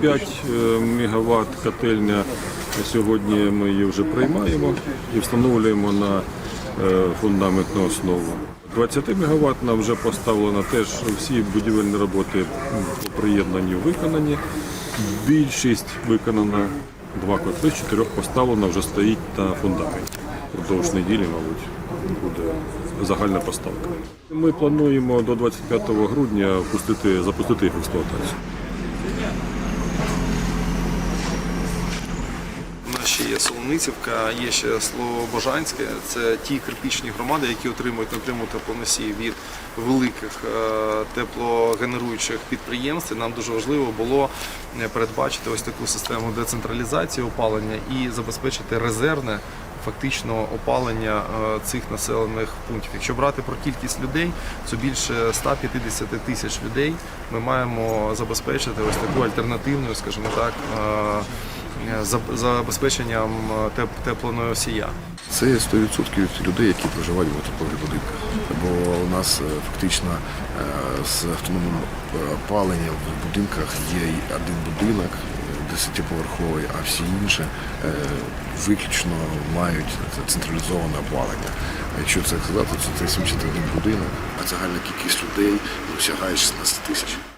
5 мегаватт котельня сьогодні ми її вже приймаємо і встановлюємо на е, фундаментну основу. 20 мегаваттна вже поставлена теж всі будівельні роботи по приєднанню виконані. Більшість виконана, два котли з чотирьох поставлено, вже стоїть на фундаменті. Впродовж неділі, мабуть, буде загальна поставка. Ми плануємо до 25 грудня пустити, запустити їх експлуатацію. У нас ще є Солоницівка, є ще Слобожанське. Це ті критичні громади, які отримують напряму теплоносії від великих е, теплогенеруючих підприємств. Нам дуже важливо було е, передбачити ось таку систему децентралізації опалення і забезпечити резервне. Фактично опалення е, цих населених пунктів. Якщо брати про кількість людей, це більше 150 тисяч людей. Ми маємо забезпечити ось таку альтернативну, скажімо так, забезпеченням е, теп- теплоносія. Це 100% людей, які проживають в багатоповерхових будинках. Бо у нас е, фактично е, з автономним е, опаленням в будинках є один будинок е, десятиповерховий, а всі інші е, виключно мають централізоване опалення. А якщо це сказати, то це 71 будинок, а загальна кількість людей ну, сягає 16 тисяч.